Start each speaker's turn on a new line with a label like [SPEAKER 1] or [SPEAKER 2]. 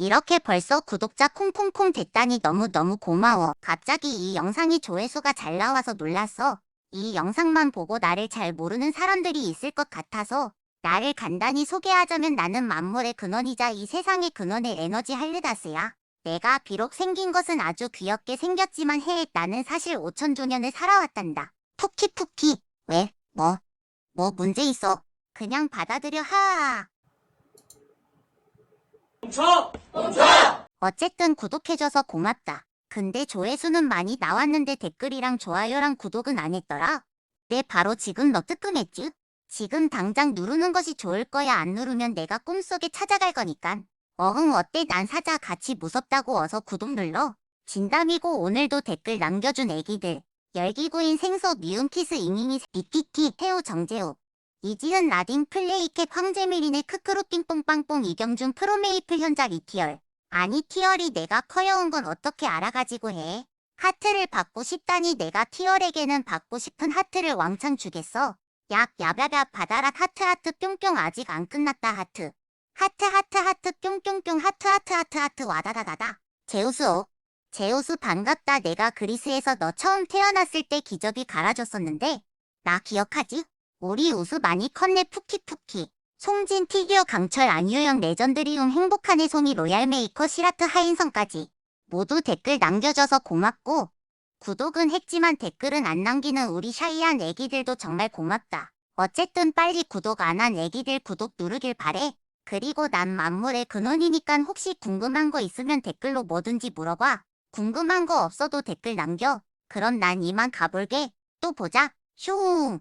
[SPEAKER 1] 이렇게 벌써 구독자 콩콩콩 됐다니 너무너무 고마워. 갑자기 이 영상이 조회수가 잘 나와서 놀랐어. 이 영상만 보고 나를 잘 모르는 사람들이 있을 것 같아서 나를 간단히 소개하자면 나는 만물의 근원이자 이 세상의 근원의 에너지 할르다스야. 내가 비록 생긴 것은 아주 귀엽게 생겼지만 해 나는 사실 5천조 년을 살아왔단다. 푸키푸키. 왜? 뭐? 뭐 문제 있어? 그냥 받아들여 하아.
[SPEAKER 2] 멈춰!
[SPEAKER 1] 어쨌든 구독해줘서 고맙다. 근데 조회수는 많이 나왔는데 댓글이랑 좋아요랑 구독은 안 했더라. 내 바로 지금 너 뜨끔했지? 지금 당장 누르는 것이 좋을 거야 안 누르면 내가 꿈속에 찾아갈 거니깐. 어흥 어때 난 사자 같이 무섭다고 어서 구독 눌러. 진담이고 오늘도 댓글 남겨준 애기들. 열기구인 생소 미움키스 이밍이 비키키 태우 정재욱. 이지은 라딘 플레이캣 황재밀이네 크크루 삥뽕빵뽕 이경준 프로메이플 현작 이티얼. 아니 티얼이 내가 커여온 건 어떻게 알아가지고 해. 하트를 받고 싶다니 내가 티얼에게는 받고 싶은 하트를 왕창 주겠어. 약 야바바 받아라 하트 하트 뿅뿅 아직 안 끝났다 하트. 하트 하트 하트 뿅뿅뿅 하트 하트 하트 하트 와다다다다. 제우스 오. 제우스 반갑다 내가 그리스에서 너 처음 태어났을 때 기저귀 갈아줬었는데 나 기억하지? 우리 우수 많이 컸네 푸키푸키. 송진 피규어 강철 안유영 레전드리움 행복한 해송이 로얄 메이커 시라트 하인성까지 모두 댓글 남겨줘서 고맙고 구독은 했지만 댓글은 안 남기는 우리 샤이한 애기들도 정말 고맙다. 어쨌든 빨리 구독 안 한 애기들 구독 누르길 바래. 그리고 난 만물의 근원이니깐 혹시 궁금한 거 있으면 댓글로 뭐든지 물어봐. 궁금한 거 없어도 댓글 남겨. 그럼 난 이만 가볼게. 또 보자. 슝.